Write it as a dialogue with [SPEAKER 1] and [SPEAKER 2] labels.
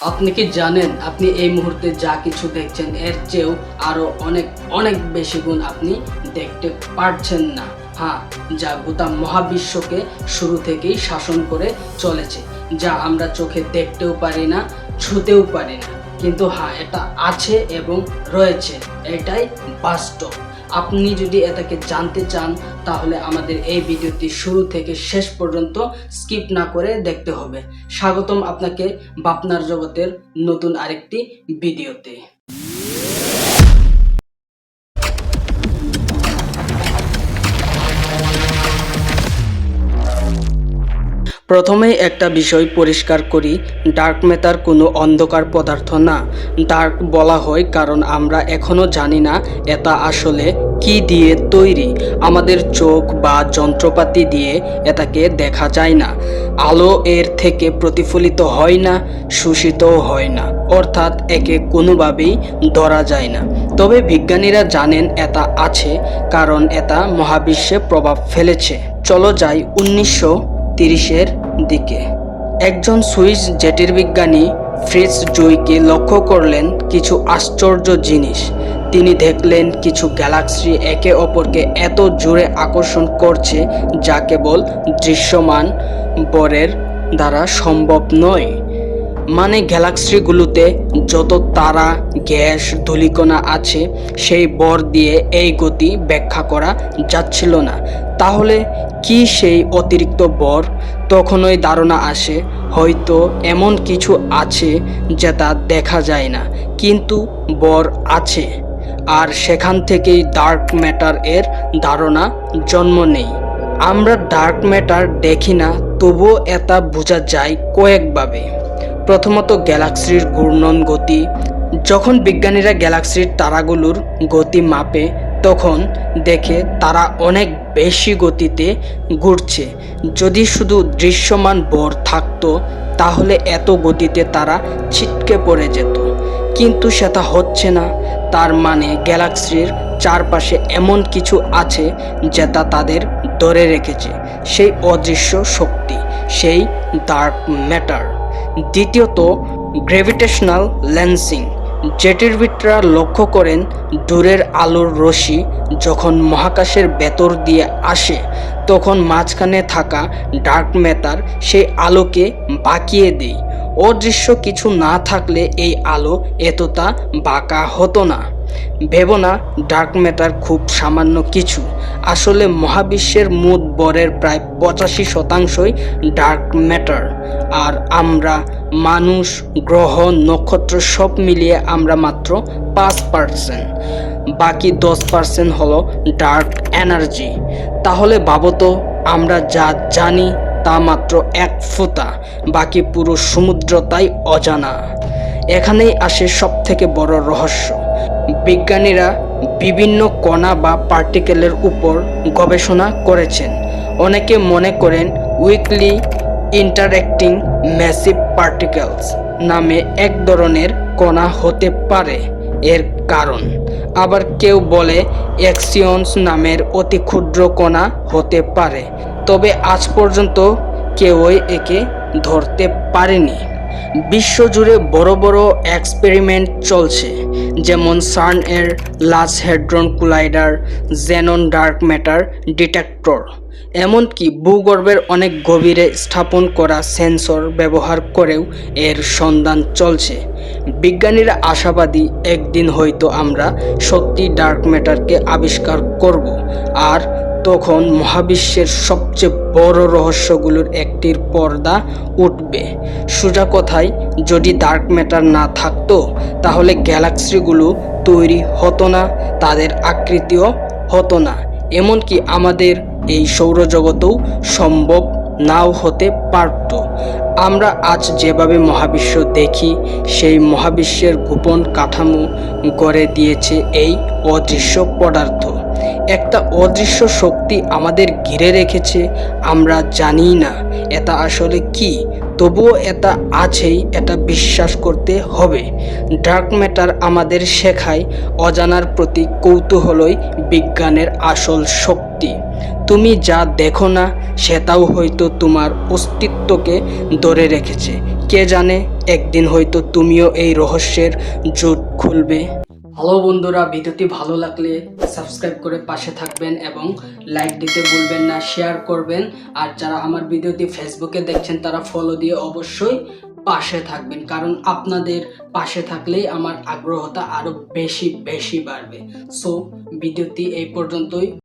[SPEAKER 1] আপনি কি জানেন আপনি এই মুহূর্তে যা কিছু দেখছেন, এর চেয়েও আরও অনেক অনেক বেশি গুণ আপনি দেখতে পারছেন না। হ্যাঁ যা গোটা মহাবিশ্বকে শুরু থেকেই শাসন করে চলেছে, যা আমরা চোখে দেখতেও পারি না, ছুতেও পারি না। কিন্তু হ্যাঁ এটা আছে এবং রয়েছে, এটাই বাস্তব। আপনি যদি এটাকে জানতে চান, তাহলে আমাদের এই ভিডিওটি শুরু থেকে শেষ পর্যন্ত স্কিপ না করে দেখতে হবে। স্বাগতম আপনাকে বাপনার জগতের নতুন আরেকটি ভিডিওতে। প্রথমেই একটা বিষয় পরিষ্কার করি ডার্ক ম্যাটার কোনো অন্ধকার পদার্থ না। ডার্ক বলা হয় কারণ আমরা এখনও জানি না এটা আসলে কি দিয়ে তৈরি। আমাদের চোখ বা যন্ত্রপাতি দিয়ে এটাকে দেখা যায় না। আলো এর থেকে প্রতিফলিত হয় না, শোষিতও হয় না, অর্থাৎ একে কোনোভাবেই ধরা যায় না। তবে বিজ্ঞানীরা জানেন এটা আছে কারণ এটা মহাবিশ্বে প্রভাব ফেলেছে। চলো যাই উনিশশো তিরিশের দিকে। একজন সুইস জেটির বিজ্ঞানী ফ্রিজ জুইকে লক্ষ্য করলেন কিছু আশ্চর্য জিনিস। তিনি দেখলেন কিছু গ্যালাক্সি একে অপরকে এত জোরে আকর্ষণ করছে যা কেবল দৃশ্যমান বরের দ্বারা সম্ভব নয়। মানে গ্যালাক্সিগুলোতে যত তারা, গ্যাস, ধূলিকণা আছে, সেই বর দিয়ে এই গতি ব্যাখ্যা করা যাচ্ছিল না। তাহলে কি সেই অতিরিক্ত বর? তখনই ধারণা আসে, হয়তো এমন কিছু আছে যেটা দেখা যায় না, কিন্তু বর আছে। আর সেখান থেকেই ডার্ক ম্যাটার এর ধারণা জন্ম নেই। আমরা ডার্ক ম্যাটার দেখি না, তবুও এটা বোঝা যায় কয়েকভাবে। প্রথমত গ্যালাক্সির ঘূর্ণন গতি। যখন বিজ্ঞানীরা গ্যালাক্সির তারাগুলোর গতি মাপে তখন দেখে তারা অনেক বেশি গতিতে ঘুরছে। যদি শুধু দৃশ্যমান বর থাকতো, তাহলে এত গতিতে তারা ছিটকে পড়ে যেত। কিন্তু সেটা হচ্ছে না। তার মানে গ্যালাক্সির চারপাশে এমন কিছু আছে যেটা তাদের ধরে রেখেছে। সেই অদৃশ্য শক্তি, সেই ডার্ক ম্যাটার দ্বিতীয়ত গ্র্যাভিটেশনাল লেন্সিং জেটিরবিটরা লক্ষ্য করেন দূরের আলোর রশ্মি যখন মহাকাশের ভেতর দিয়ে আসে, তখন মাঝখানে থাকা ডার্ক ম্যাটার সেই আলোকে বাঁকিয়ে দেয়। অদৃশ্য কিছু না থাকলে এই আলো এতটা বাঁকা হতো না। ভেবো না ডার্ক ম্যাটার খুব সামান্য কিছু। আসলে মহাবিশ্বের মোট বরের প্রায় পঁচাশি শতাংশই ডার্ক ম্যাটার আর আমরা, মানুষ, গ্রহ, নক্ষত্র সব মিলিয়ে আমরা মাত্র পাঁচ পার্সেন্ট বাকি দশ পার্সেন্ট হলো ডার্ক এনার্জি তাহলে ভাবো তো, আমরা যা জানি তা মাত্র এক ফোঁটা, বাকি পুরো সমুদ্র তাই অজানা। এখানেই আসে সব থেকে বড় রহস্য। বিজ্ঞানীরা বিভিন্ন কণা বা পার্টিকেলের উপর গবেষণা করেছেন। অনেকে মনে করেন উইকলি ইন্টারেক্টিং ম্যাসিভ পার্টিকেলস নামে এক ধরনের কণা হতে পারে, এর কারণ। আবার কেউ বলে এক্সিয়ন্স নামের অতি ক্ষুদ্র কণা হতে পারে, তবে আজ পর্যন্ত কেউই একে ধরতে পারেনি। বিশ্বজুড়ে বড় বড় এক্সপেরিমেন্ট চলছে, যেমন সার্ন এর large hadron collider xenon dark matter detector এমনকি ভূগর্ভের অনেক গভীরে স্থাপন করা সেন্সর ব্যবহার করেও এর সন্ধান চলছে। বিজ্ঞানীরা আশাবাদী, একদিন হয়তো আমরা সত্যি ডার্ক ম্যাটারকে আবিষ্কার করব, আর তখন মহাবিশ্বের সবচেয়ে বড় রহস্যগুলোর একটির পর্দা উঠবে। সোজা কথায়, যদি ডার্ক ম্যাটার না থাকতো, তাহলে গ্যালাক্সিগুলো তৈরি হতো না, তাদের আকৃতিও হতো না। এমনকি আমাদের এই সৌরজগতেও সম্ভব নাও হতে পারত। আমরা আজ যেভাবে মহাবিশ্ব দেখি, সেই মহাবিশ্বের গোপন কাঠামো গড়ে দিয়েছে এই অদৃশ্য পদার্থ। একটা অদৃশ্য শক্তি আমাদের ঘিরে রেখেছে, আমরা জানি না এটা আসলে কি, তবুও এটা আছেই, এটা বিশ্বাস করতে হবে। ডার্ক ম্যাটার আমাদের শেখায় অজানার প্রতি কৌতূহলই বিজ্ঞানের আসল শক্তি। তুমি যা দেখো না, সেটাও হয়তো তোমার অস্তিত্বকে ধরে রেখেছে। কে জানে, একদিন হয়তো তুমিও এই রহস্যের জোট খুলবে। হ্যালো বন্ধুরা, ভিডিওটি ভালো লাগলে সাবস্ক্রাইব করে পাশে থাকবেন এবং লাইক দিতে ভুলবেন না, শেয়ার করবেন। আর যারা আমার ভিডিওটি ফেসবুকে দেখছেন, তারা ফলো দিয়ে অবশ্যই পাশে থাকবেন। কারণ আপনাদের পাশে থাকলেই আমার আগ্রহতা আরও বেশি বেশি বাড়বে। সো ভিডিওটি এই পর্যন্তই।